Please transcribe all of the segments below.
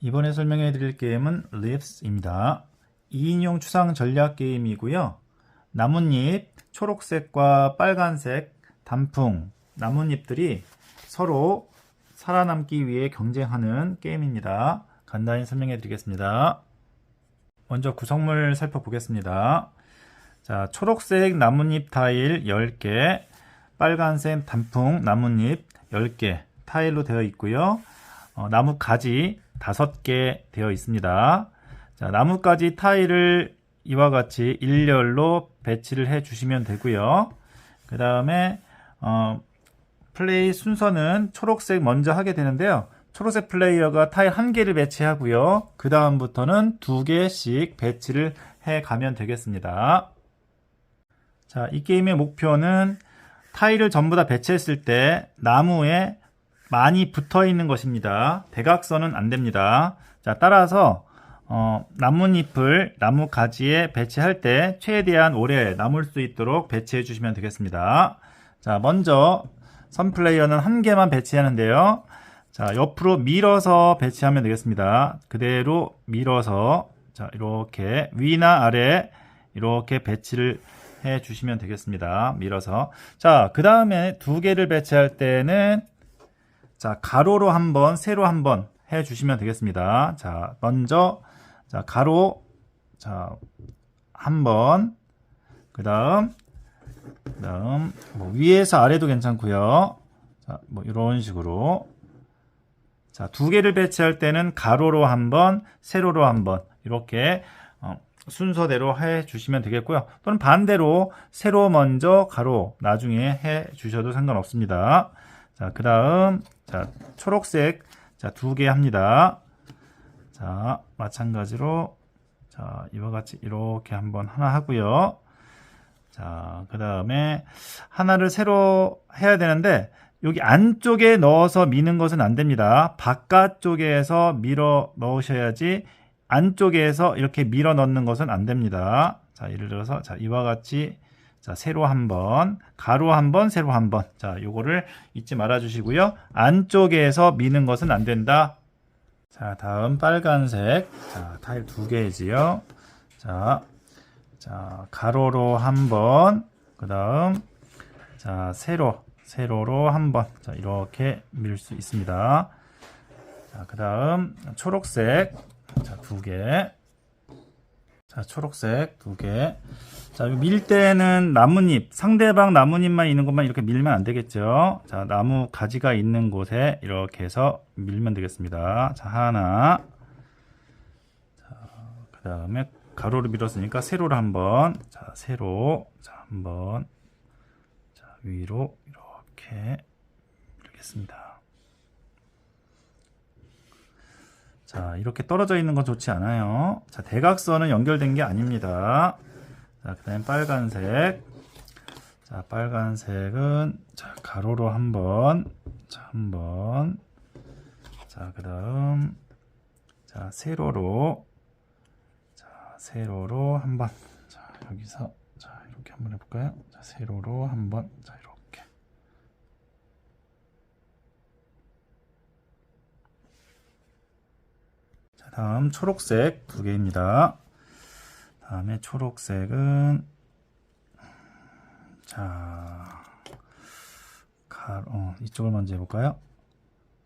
이번에 설명해 드릴 게임은 Leaves입니다. 2인용 추상 전략 게임이고요. 나뭇잎, 초록색과 빨간색, 단풍, 나뭇잎들이 서로 살아남기 위해 경쟁하는 게임입니다. 간단히 설명해 드리겠습니다. 먼저 구성물 살펴보겠습니다. 자, 초록색 나뭇잎 타일 10개, 빨간색 단풍 나뭇잎 10개 타일로 되어 있고요. 어, 나무 가지 5개 되어 있습니다. 자, 나뭇가지 타일을 이와 같이 일렬로 배치를 해 주시면 되고요. 그 다음에 어, 플레이 순서는 초록색 먼저 하게 되는데요. 초록색 플레이어가 타일 한 개를 배치하고요. 그 다음부터는 두 개씩 배치를 해 가면 되겠습니다. 자, 이 게임의 목표는 타일을 전부 다 배치했을 때 나무에 많이 붙어 있는 것입니다. 대각선은 안 됩니다. 자, 따라서 어, 나뭇잎을 나무 가지에 배치할 때 최대한 오래 남을 수 있도록 배치해 주시면 되겠습니다. 자, 먼저 선 플레이어는 한 개만 배치하는데요. 자, 옆으로 밀어서 배치하면 되겠습니다. 그대로 밀어서 자, 이렇게 위나 아래 이렇게 배치를 해 주시면 되겠습니다. 밀어서. 자, 그 다음에 두 개를 배치할 때는 자, 가로로 한 번, 세로 한 번 해 주시면 되겠습니다. 자, 먼저 자, 가로 자, 한 번 그다음 그다음 뭐 위에서 아래도 괜찮고요. 자, 뭐 이런 식으로 자, 두 개를 배치할 때는 가로로 한 번, 세로로 한 번 이렇게 어, 순서대로 해 주시면 되겠고요. 또는 반대로 세로 먼저 가로 나중에 해 주셔도 상관없습니다. 자, 그 다음 자, 초록색 자, 두 개 합니다. 자, 마찬가지로 자, 이와 같이 이렇게 한번 하나 하고요. 자, 그 다음에 하나를 새로 해야 되는데 여기 안쪽에 넣어서 미는 것은 안 됩니다. 바깥쪽에서 밀어 넣으셔야지 안쪽에서 이렇게 밀어 넣는 것은 안 됩니다. 자, 예를 들어서 자, 이와 같이 자, 세로 한 번, 가로 한 번, 세로 한 번. 자, 요거를 잊지 말아 주시고요. 안쪽에서 미는 것은 안 된다. 자, 다음 빨간색. 자, 타일 두 개지요. 자, 자, 가로로 한 번, 그 다음, 자, 세로, 세로로 한 번. 자, 이렇게 밀 수 있습니다. 자, 그 다음, 초록색. 자, 두 개. 자, 초록색 두 개. 자, 이밀 때는 나뭇잎, 상대방 나뭇잎만 있는 것만 이렇게 밀면 안 되겠죠. 자, 나무 가지가 있는 곳에 이렇게 해서 밀면 되겠습니다. 자, 하나. 자, 그 다음에 가로로 밀었으니까 세로로 한 번. 자, 세로. 자, 한 번. 자, 위로 이렇게 밀겠습니다. 자, 이렇게 떨어져 있는 건 좋지 않아요. 자, 대각선은 연결된 게 아닙니다. 자, 그 다음에 빨간색. 자, 빨간색은, 자, 가로로 한 번. 자, 한 번. 자, 그 다음, 자, 세로로. 자, 세로로 한 번. 자, 여기서, 자, 이렇게 한번 해볼까요? 자, 세로로 한 번. 자, 이렇게. 자, 다음 초록색 두 개입니다. 다음에 초록색은 자 가로 어, 이쪽을 먼저 해볼까요?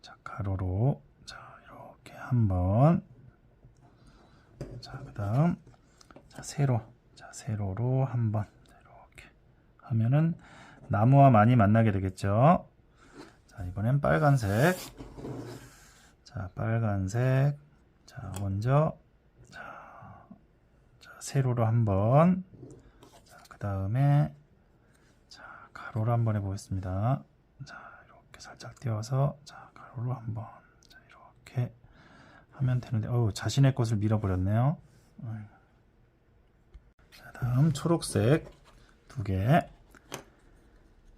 자 가로로 자 이렇게 한번 자 그다음 자 세로 자 세로로 한번 이렇게 하면은 나무와 많이 만나게 되겠죠. 자 이번엔 빨간색 자 빨간색 자 먼저 자, 세로로 한번 그 다음에 자 가로로 한번 해보겠습니다. 자 이렇게 살짝 띄워서 자 가로로 한번 자 이렇게 하면 되는데 어우 자신의 것을 밀어버렸네요. 자 다음 초록색 두 개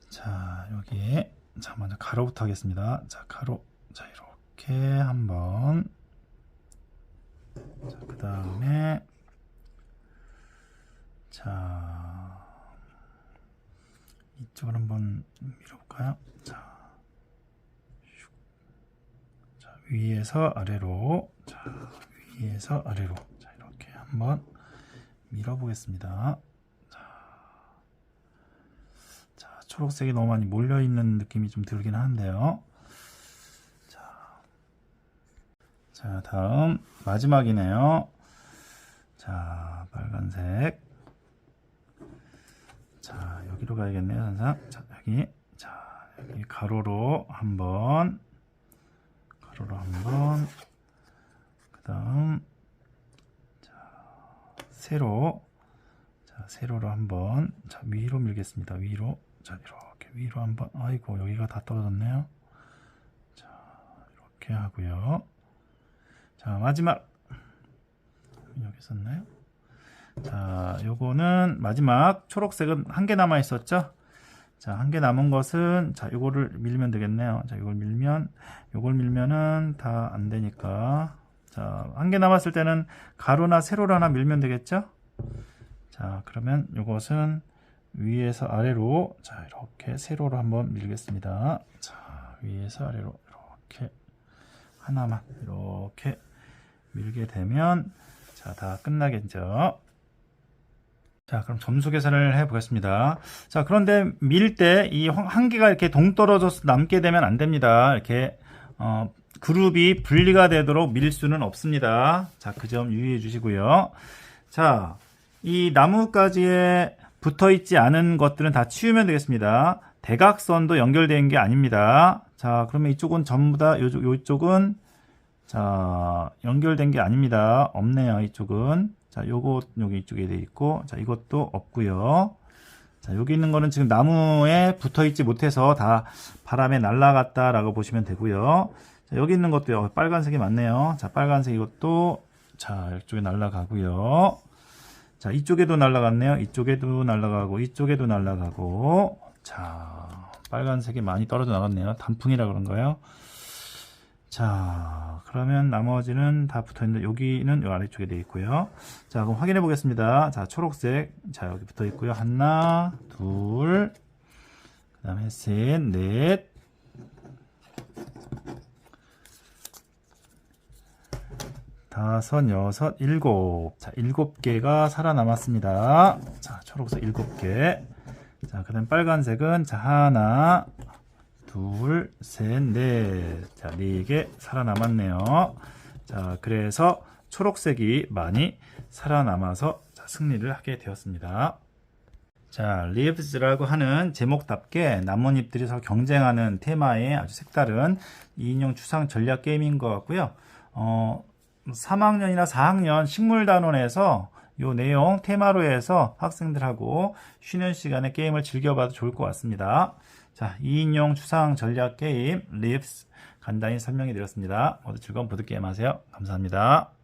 자 여기 자 먼저 가로부터 하겠습니다. 자 가로. 자 이렇게 한번 자, 그 다음에 자, 이쪽을 한번 밀어볼까요? 자, 슉. 자, 위에서 아래로, 자, 위에서 아래로, 자, 이렇게 한번 밀어보겠습니다. 자, 자, 초록색이 너무 많이 몰려있는 느낌이 좀 들긴 하는데요. 자, 자, 다음, 마지막이네요. 자, 빨간색. 자, 여기로 가야겠네요, 선상. 자, 여기. 자, 여기 가로로 한 번. 가로로 한 번. 그 다음, 자, 세로. 자, 세로로 한 번. 자, 위로 밀겠습니다. 위로. 자, 이렇게 위로 한 번. 아이고, 여기가 다 떨어졌네요. 자, 이렇게 하고요. 자, 마지막. 여기 있었나요? 자, 요거는 마지막 초록색은 한 개 남아 있었죠? 자, 한 개 남은 것은 자, 요거를 밀면 되겠네요. 자, 요걸 밀면 요걸 밀면은 다 안 되니까 자, 한 개 남았을 때는 가로나 세로로 하나 밀면 되겠죠? 자, 그러면 요것은 위에서 아래로 자, 이렇게 세로로 한번 밀겠습니다. 자, 위에서 아래로 이렇게 하나만 이렇게 밀게 되면 자, 다 끝나겠죠. 자, 그럼 점수 계산을 해 보겠습니다. 자, 그런데 밀 때 이 한 개가 이렇게 동떨어져서 남게 되면 안 됩니다. 이렇게 어, 그룹이 분리가 되도록 밀 수는 없습니다. 자, 그 점 유의해 주시고요. 자, 이 나무가지에 붙어 있지 않은 것들은 다 치우면 되겠습니다. 대각선도 연결된 게 아닙니다. 자, 그러면 이쪽은 전부 다 요쪽, 요쪽은 자, 연결된 게 아닙니다. 없네요, 이쪽은. 자, 요거, 여기 이쪽에 돼 있고, 자, 이것도 없고요 자, 여기 있는 거는 지금 나무에 붙어 있지 못해서 다 바람에 날아갔다라고 보시면 되고요 자, 여기 있는 것도 요, 빨간색이 많네요. 자, 빨간색 이것도, 자, 이쪽에 날아가고요 자, 이쪽에도 날아갔네요. 이쪽에도 날아가고, 이쪽에도 날아가고, 자, 빨간색이 많이 떨어져 나갔네요. 단풍이라 그런 거예요. 자, 그러면 나머지는 다 붙어 있는데 여기는 요 아래쪽에 되어 있고요. 자, 그럼 확인해 보겠습니다. 자, 초록색. 자, 여기 붙어 있고요. 하나, 둘, 그 다음에 셋, 넷. 다섯, 여섯, 일곱. 자, 일곱 개가 살아남았습니다. 자, 초록색 일곱 개. 자, 그 다음 빨간색은 자, 하나, 둘, 셋, 넷. 자, 네 개 살아남았네요. 자, 그래서 초록색이 많이 살아남아서 자, 승리를 하게 되었습니다. 자, 리브스라고 하는 제목답게 나뭇잎들이 서로 경쟁하는 테마의 아주 색다른 2인용 추상 전략 게임인 것 같고요. 어, 3학년이나 4학년 식물단원에서 요 내용 테마로 해서 학생들하고 쉬는 시간에 게임을 즐겨봐도 좋을 것 같습니다. 자, 2인용 추상 전략 게임 립스 간단히 설명해 드렸습니다. 모두 즐거운 보드게임 하세요. 감사합니다.